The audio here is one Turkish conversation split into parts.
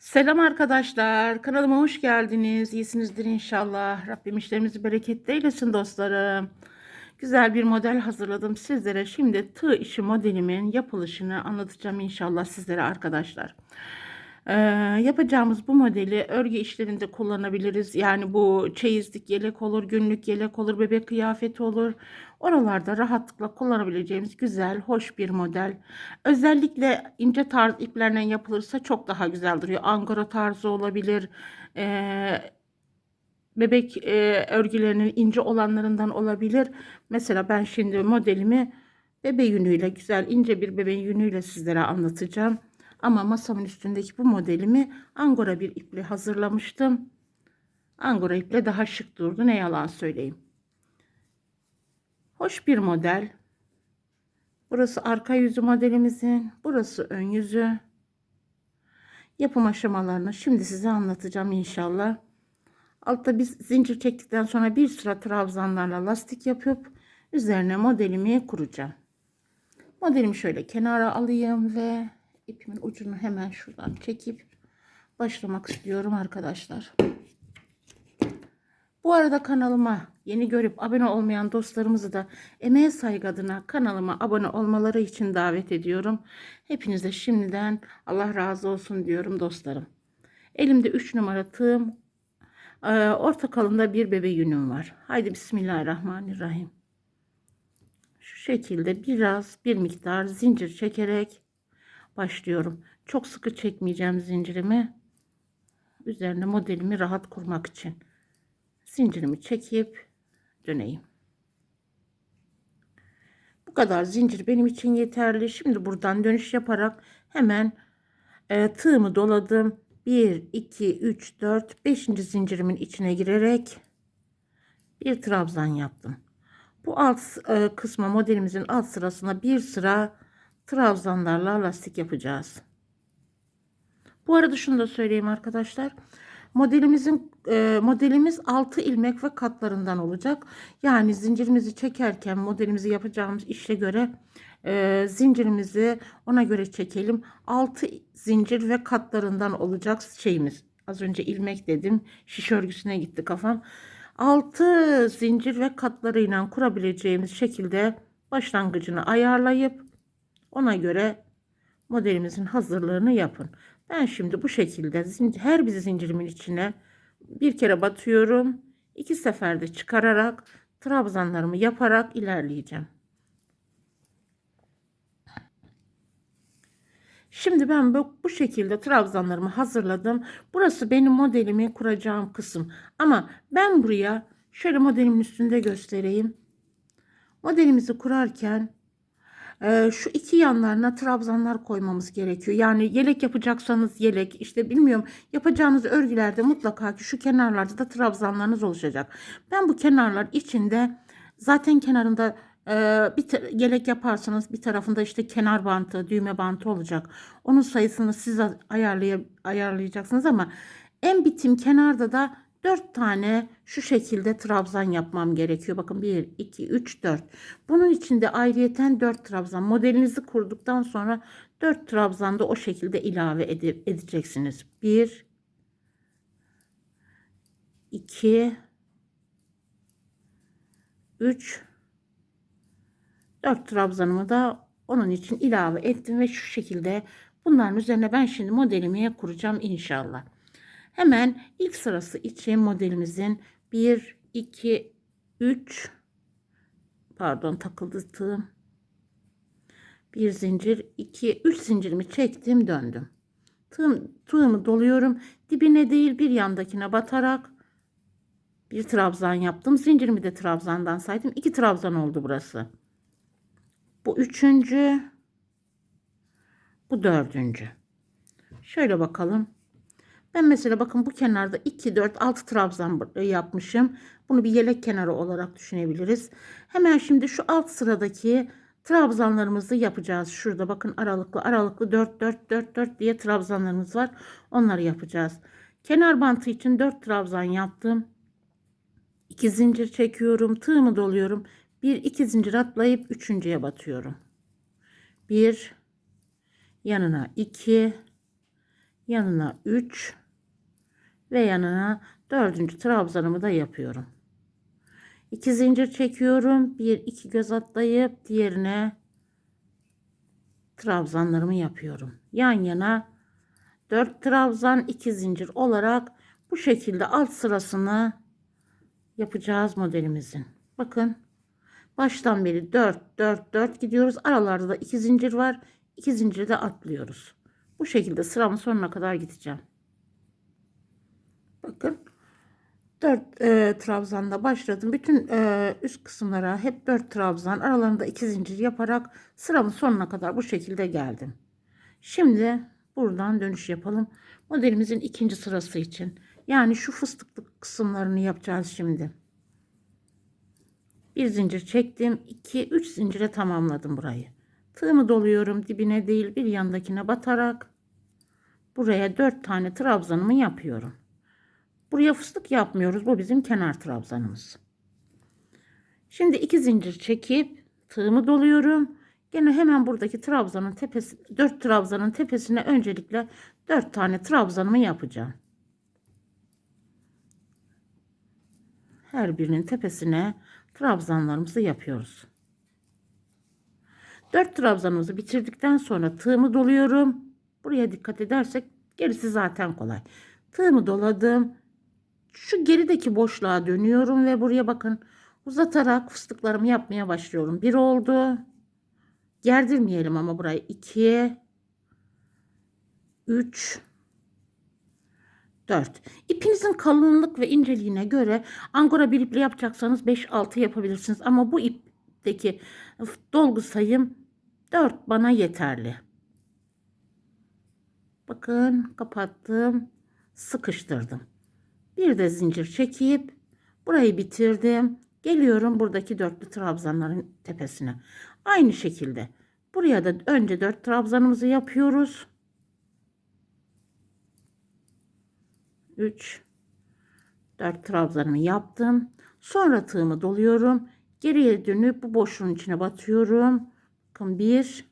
Selam arkadaşlar. Kanalıma hoş geldiniz. İyisinizdir inşallah. Rabbim işlerimizi bereketli eylesin dostlarım. Güzel bir model hazırladım sizlere. Şimdi tığ işi modelimin yapılışını anlatacağım inşallah sizlere arkadaşlar. Ee, yapacağımız bu modeli örgü işlerinde kullanabiliriz. Yani bu çeyizlik yelek olur, günlük yelek olur, bebek kıyafeti olur. Oralarda rahatlıkla kullanabileceğimiz güzel, hoş bir model. Özellikle ince tarz iplerden yapılırsa çok daha güzel duruyor. Angora tarzı olabilir. Ee, bebek e, örgülerinin ince olanlarından olabilir. Mesela ben şimdi modelimi bebe yünüyle güzel ince bir bebe yünüyle sizlere anlatacağım. Ama masamın üstündeki bu modelimi angora bir iple hazırlamıştım. Angora iple daha şık durdu ne yalan söyleyeyim. Hoş bir model. Burası arka yüzü modelimizin, burası ön yüzü. Yapım aşamalarını şimdi size anlatacağım inşallah. Altta biz zincir çektikten sonra bir sıra trabzanlarla lastik yapıp üzerine modelimi kuracağım. Modelimi şöyle kenara alayım ve ipimin ucunu hemen şuradan çekip başlamak istiyorum arkadaşlar. Bu arada kanalıma yeni görüp abone olmayan dostlarımızı da emeğe saygı adına kanalıma abone olmaları için davet ediyorum. Hepinize şimdiden Allah razı olsun diyorum dostlarım. Elimde 3 numara tığım, ee, orta kalında bir bebe yünüm var. Haydi Bismillahirrahmanirrahim. Şu şekilde biraz bir miktar zincir çekerek başlıyorum. Çok sıkı çekmeyeceğim zincirimi. Üzerine modelimi rahat kurmak için. Zincirimi çekip döneyim. Bu kadar zincir benim için yeterli. Şimdi buradan dönüş yaparak hemen e, tığımı doladım. 1, 2, 3, 4, 5. zincirimin içine girerek bir trabzan yaptım. Bu alt e, kısma modelimizin alt sırasına bir sıra trabzanlarla lastik yapacağız. Bu arada şunu da söyleyeyim arkadaşlar. Modelimizin e, modelimiz 6 ilmek ve katlarından olacak. Yani zincirimizi çekerken modelimizi yapacağımız işe göre e, zincirimizi ona göre çekelim. 6 zincir ve katlarından olacak şeyimiz. Az önce ilmek dedim. Şiş örgüsüne gitti kafam. 6 zincir ve katlarıyla kurabileceğimiz şekilde başlangıcını ayarlayıp ona göre modelimizin hazırlığını yapın. Ben şimdi bu şekilde her bir zincirimin içine bir kere batıyorum. iki seferde çıkararak trabzanlarımı yaparak ilerleyeceğim. Şimdi ben bu, bu şekilde trabzanlarımı hazırladım. Burası benim modelimi kuracağım kısım. Ama ben buraya şöyle modelimin üstünde göstereyim. Modelimizi kurarken şu iki yanlarına trabzanlar koymamız gerekiyor. Yani yelek yapacaksanız yelek işte bilmiyorum yapacağınız örgülerde mutlaka ki şu kenarlarda da trabzanlarınız oluşacak. Ben bu kenarlar içinde zaten kenarında bir yelek yaparsanız bir tarafında işte kenar bantı, düğme bantı olacak. Onun sayısını siz ayarlay ayarlayacaksınız ama en bitim kenarda da 4 tane şu şekilde trabzan yapmam gerekiyor. Bakın 1, 2, 3, 4. Bunun için de ayrıyeten 4 trabzan. Modelinizi kurduktan sonra 4 trabzan da o şekilde ilave ede edeceksiniz. 1, 2, 3, 4 trabzanımı da onun için ilave ettim ve şu şekilde bunların üzerine ben şimdi modelimi kuracağım inşallah. Hemen ilk sırası için modelimizin 1, 2, 3 pardon takıldı. Bir zincir, 2, 3 zincirimi çektim döndüm. Tığım, tığımı doluyorum. Dibine değil bir yandakine batarak bir trabzan yaptım. Zincirimi de trabzandan saydım. 2 trabzan oldu burası. Bu üçüncü. Bu dördüncü. Şöyle bakalım. Ben mesela bakın bu kenarda 2, 4, 6 trabzan yapmışım. Bunu bir yelek kenarı olarak düşünebiliriz. Hemen şimdi şu alt sıradaki trabzanlarımızı yapacağız. Şurada bakın aralıklı aralıklı 4, 4, 4, 4 diye trabzanlarımız var. Onları yapacağız. Kenar bantı için 4 trabzan yaptım. 2 zincir çekiyorum. Tığımı doluyorum. Bir iki zincir atlayıp üçüncüye batıyorum. Bir yanına iki yanına 3 ve yanına dördüncü trabzanımı da yapıyorum. 2 zincir çekiyorum. 1 2 göz atlayıp diğerine trabzanlarımı yapıyorum. Yan yana 4 trabzan 2 zincir olarak bu şekilde alt sırasını yapacağız modelimizin. Bakın baştan beri 4 4 4 gidiyoruz. Aralarda da 2 zincir var. 2 zinciri de atlıyoruz. Bu şekilde sıramın sonuna kadar gideceğim. Bakın 4 e, trabzanla başladım. Bütün e, üst kısımlara hep 4 trabzan aralarında 2 zincir yaparak sıramın sonuna kadar bu şekilde geldim. Şimdi buradan dönüş yapalım. Modelimizin ikinci sırası için. Yani şu fıstıklık kısımlarını yapacağız şimdi. Bir zincir çektim. 2 3 zincire tamamladım burayı. Tığımı doluyorum dibine değil bir yandakine batarak buraya 4 tane trabzanımı yapıyorum. Buraya fıstık yapmıyoruz. Bu bizim kenar trabzanımız. Şimdi iki zincir çekip tığımı doluyorum. Gene hemen buradaki trabzanın tepesi 4 trabzanın tepesine öncelikle 4 tane trabzanımı yapacağım. Her birinin tepesine trabzanlarımızı yapıyoruz. 4 trabzanımızı bitirdikten sonra tığımı doluyorum. Buraya dikkat edersek gerisi zaten kolay. Tığımı doladım. Şu gerideki boşluğa dönüyorum ve buraya bakın uzatarak fıstıklarımı yapmaya başlıyorum. Bir oldu. Gerdirmeyelim ama burayı. 2 3 4. İpinizin kalınlık ve inceliğine göre angora bir iple yapacaksanız 5-6 yapabilirsiniz. Ama bu ipteki dolgu sayım 4 bana yeterli. Bakın kapattım. Sıkıştırdım. Bir de zincir çekip burayı bitirdim. Geliyorum buradaki dörtlü trabzanların tepesine. Aynı şekilde buraya da önce dört trabzanımızı yapıyoruz. 3 4 trabzanımı yaptım. Sonra tığımı doluyorum. Geriye dönüp bu boşluğun içine batıyorum. Bakın 1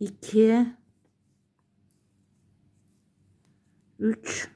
2 3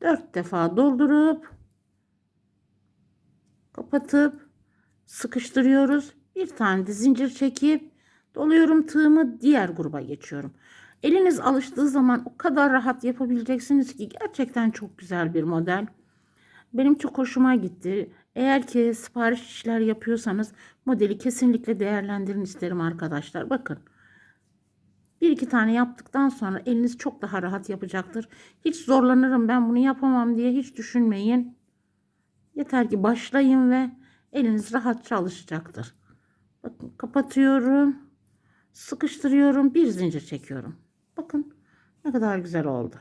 4 defa doldurup kapatıp sıkıştırıyoruz. Bir tane de zincir çekip doluyorum tığımı diğer gruba geçiyorum. Eliniz alıştığı zaman o kadar rahat yapabileceksiniz ki gerçekten çok güzel bir model. Benim çok hoşuma gitti. Eğer ki sipariş işler yapıyorsanız modeli kesinlikle değerlendirin isterim arkadaşlar. Bakın. Bir iki tane yaptıktan sonra eliniz çok daha rahat yapacaktır. Hiç zorlanırım ben bunu yapamam diye hiç düşünmeyin. Yeter ki başlayın ve eliniz rahatça alışacaktır. Bakın kapatıyorum. Sıkıştırıyorum. Bir zincir çekiyorum. Bakın ne kadar güzel oldu.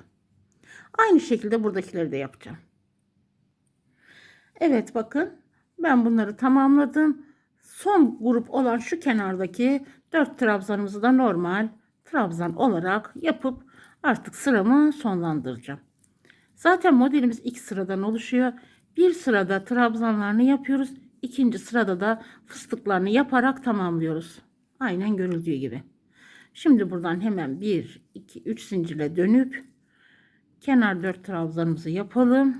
Aynı şekilde buradakileri de yapacağım. Evet bakın ben bunları tamamladım. Son grup olan şu kenardaki 4 trabzanımızı da normal trabzan olarak yapıp artık sıramı sonlandıracağım. Zaten modelimiz iki sıradan oluşuyor. Bir sırada trabzanlarını yapıyoruz. İkinci sırada da fıstıklarını yaparak tamamlıyoruz. Aynen görüldüğü gibi. Şimdi buradan hemen 1, 2, 3 zincirle dönüp kenar 4 trabzanımızı yapalım.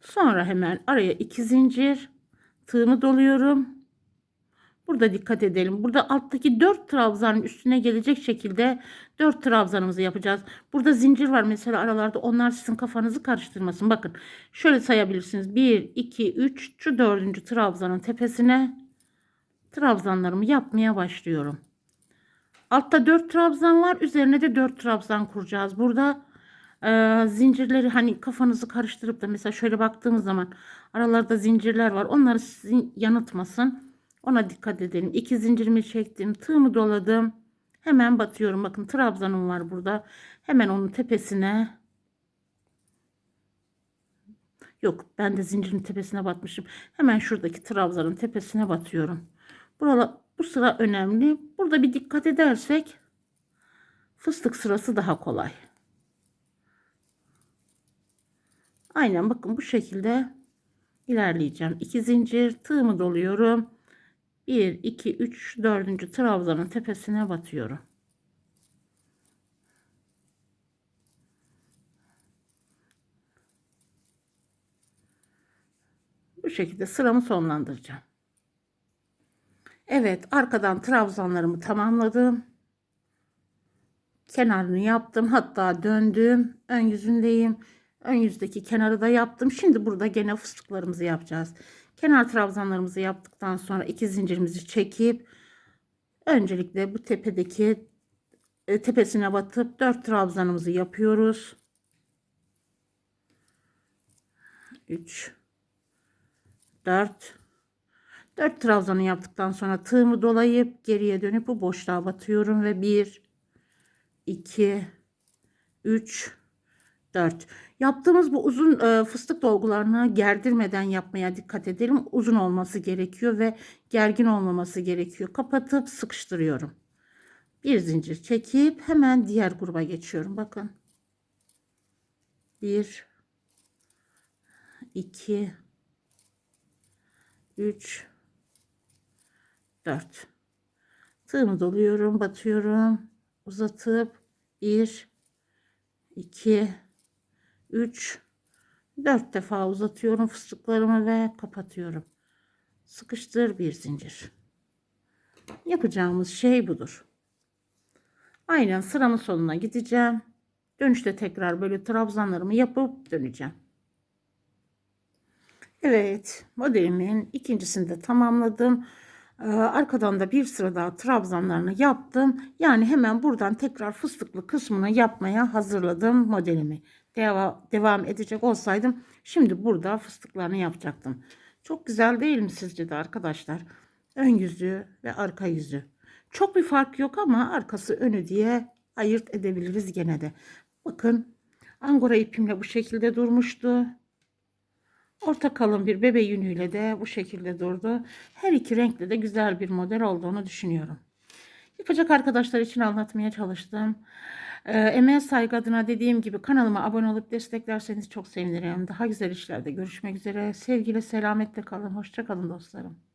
Sonra hemen araya 2 zincir tığımı doluyorum. Burada dikkat edelim. Burada alttaki 4 trabzanın üstüne gelecek şekilde 4 trabzanımızı yapacağız. Burada zincir var mesela aralarda. Onlar sizin kafanızı karıştırmasın. Bakın şöyle sayabilirsiniz. 1, 2, 3 şu dördüncü trabzanın tepesine trabzanlarımı yapmaya başlıyorum. Altta 4 trabzan var. Üzerine de 4 trabzan kuracağız. Burada e, zincirleri hani kafanızı karıştırıp da mesela şöyle baktığımız zaman aralarda zincirler var. Onları sizin yanıltmasın. Ona dikkat edelim. İki zincirimi çektim. Tığımı doladım. Hemen batıyorum. Bakın trabzanım var burada. Hemen onun tepesine. Yok ben de zincirin tepesine batmışım. Hemen şuradaki trabzanın tepesine batıyorum. Burada, bu sıra önemli. Burada bir dikkat edersek fıstık sırası daha kolay. Aynen bakın bu şekilde ilerleyeceğim. İki zincir tığımı doluyorum. 1, 2, 3, 4. trabzanın tepesine batıyorum. Bu şekilde sıramı sonlandıracağım. Evet arkadan trabzanlarımı tamamladım. Kenarını yaptım. Hatta döndüm. Ön yüzündeyim. Ön yüzdeki kenarı da yaptım. Şimdi burada gene fıstıklarımızı yapacağız. Kenar trabzanlarımızı yaptıktan sonra iki zincirimizi çekip öncelikle bu tepedeki e, tepesine batıp 4 trabzanımızı yapıyoruz. 3 4 4 trabzanı yaptıktan sonra tığımı dolayıp geriye dönüp bu boşluğa batıyorum ve 1 2 3 4 yaptığımız bu uzun e, fıstık dolgularını gerdirmeden yapmaya dikkat edelim. Uzun olması gerekiyor ve gergin olmaması gerekiyor. Kapatıp sıkıştırıyorum. Bir zincir çekip hemen diğer gruba geçiyorum. Bakın. 1 2 3 4 tığımı doluyorum batıyorum. Uzatıp 1 2 3 4 defa uzatıyorum fıstıklarımı ve kapatıyorum sıkıştır bir zincir yapacağımız şey budur aynen sıramın sonuna gideceğim dönüşte tekrar böyle trabzanlarımı yapıp döneceğim Evet modelimin ikincisini de tamamladım. Ee, arkadan da bir sıra daha trabzanlarını yaptım. Yani hemen buradan tekrar fıstıklı kısmını yapmaya hazırladım modelimi. Deva devam edecek olsaydım şimdi burada fıstıklarını yapacaktım. Çok güzel değil mi sizce de arkadaşlar? Ön yüzü ve arka yüzü. Çok bir fark yok ama arkası önü diye ayırt edebiliriz gene de. Bakın angora ipimle bu şekilde durmuştu. Orta kalın bir bebe yünüyle de bu şekilde durdu. Her iki renkli de güzel bir model olduğunu düşünüyorum. Yapacak arkadaşlar için anlatmaya çalıştım. Ee, emeğe saygı adına dediğim gibi kanalıma abone olup desteklerseniz çok sevinirim. Daha güzel işlerde görüşmek üzere. Sevgiyle selametle kalın. Hoşça kalın dostlarım.